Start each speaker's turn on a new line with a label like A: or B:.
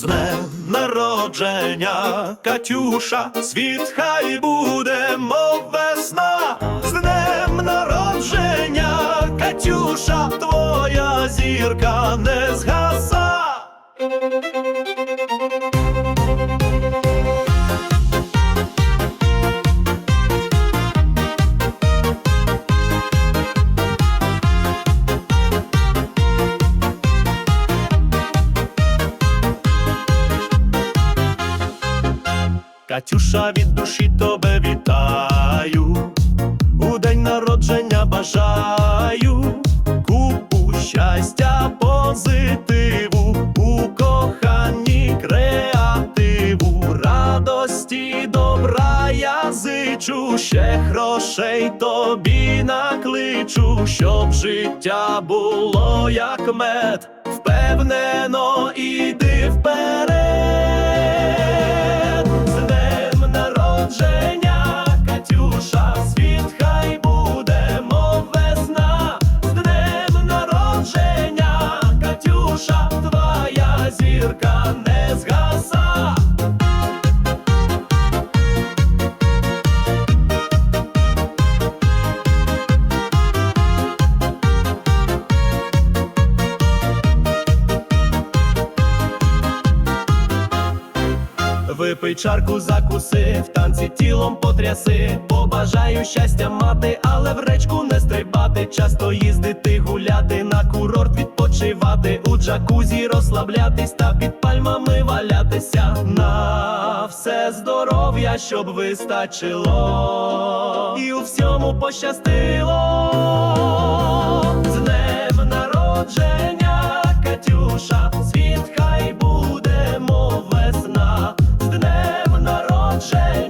A: З днем народження, Катюша, світ хай буде, мов весна. З днем народження, Катюша, твоя зірка не згаса. Катюша від душі тебе вітаю, у день народження бажаю, купу щастя, позитиву, у коханні креативу, радості, добра я зичу, ще грошей тобі накличу, щоб життя було як мед, впевнено іди вперед. Випий чарку, закуси, в танці тілом потряси. Побажаю щастя мати, але в речку не стрибати. Часто їздити, гуляти, на курорт відпочивати, у джакузі розслаблятись та під пальмами валятися. На все здоров'я, щоб вистачило, і у всьому пощастило. З днем народження, Катюша, світ. change.